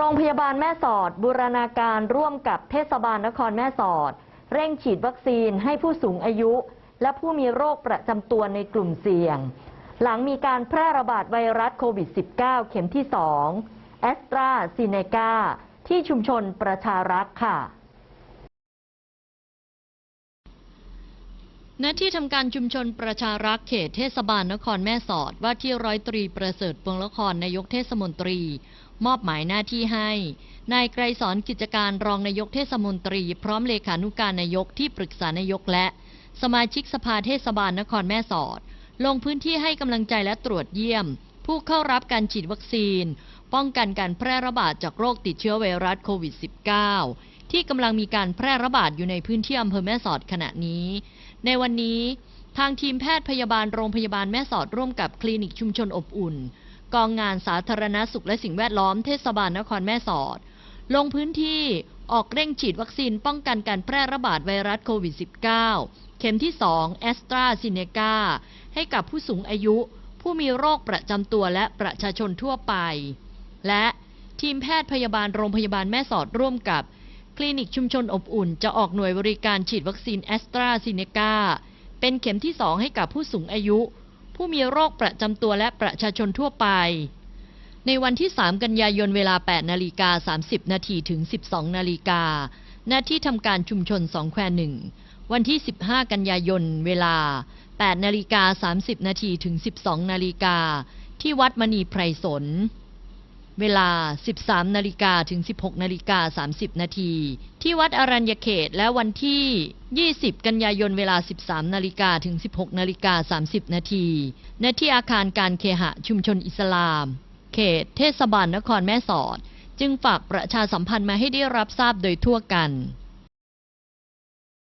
โรงพยาบาลแม่สอด บูรณาการร่วมกับเทศบาลนครแม่สอด เร่งฉีดวัคซีนให้ผู้สูงอายุ และผู้มีโรคประจำตัวในกลุ่มเสี่ยง หลังมีการแพร่ระบาดไวรัสโควิด -19 เข็มที่ 2 แอสตราซีเนกาที่ชุมชนประชารักษ์ค่ะ ณที่ทำการชุมชนประชารักษ์เขตเทศบาลนครแม่สอด ว่าที่ร้อยตรีประเสริฐเปวงละครนายกเทศมนตรี มอบหมายหน้าที่ให้ นายไกรสอนกิจการรองนายกเทศมนตรี พร้อมเลขานุการนายกที่ปรึกษานายกและ สมาชิกสภาเทศบาลนครแม่สอด ลงพื้นที่ให้กำลังใจและตรวจเยี่ยม ผู้เข้ารับการฉีดวัคซีน ป้องกันการแพร่ระบาดจากโรคติดเชื้อไวรัสโควิด -19 ที่กำลังมีการแพร่ระบาดอยู่ในพื้นที่อำเภอแม่สอดขณะนี้ ในวันนี้ทางทีมแพทย์พยาบาลโรงพยาบาลแม่สอดร่วมกับคลินิกชุมชนอบอุ่น กองงานสาธารณสุขและสิ่งแวดล้อมเทศบาลนครแม่สอด ลงพื้นที่ออกเร่งฉีดวัคซีนป้องกันการแพร่ระบาดไวรัสโควิด -19 เข็มที่ 2 แอสตราซิเนกาให้กับผู้สูงอายุ ผู้มีโรคประจำตัวและประชาชนทั่วไป และทีมแพทย์พยาบาลโรงพยาบาลแม่สอดร่วมกับ คลินิกชุมชนอบอุ่น จะออกหน่วยบริการฉีดวัคซีนแอสตราซิเนกาเป็นเข็มที่ 2 ให้กับผู้สูงอายุ ผู้มีโรคประจำตัวและประชาชนทั่วไป ในวันที่ 3 กันยายนเวลา 8 นาฬิกา 30 นาทีถึง 12 นาฬิกาณที่ทำการชุมชนสองแควหนึ่งวันที่ 15 กันยายนเวลา 8 นาฬิกา 30 นาทีถึง 12 นาฬิกาที่วัดมณีไพรสน เวลา 13 นาฬิกาถึง 16 นาฬิกา 30 นาที ที่วัดอรัญญเขตและวันที่ 20 กันยายนเวลา 13 นาฬิกาถึง 16 นาฬิกา 30 นาทีณที่อาคารการเคหะชุมชนอิสลาม เขตเทศบาลนครแม่สอด จึงฝากประชาสัมพันธ์มาให้ได้รับทราบโดยทั่วกัน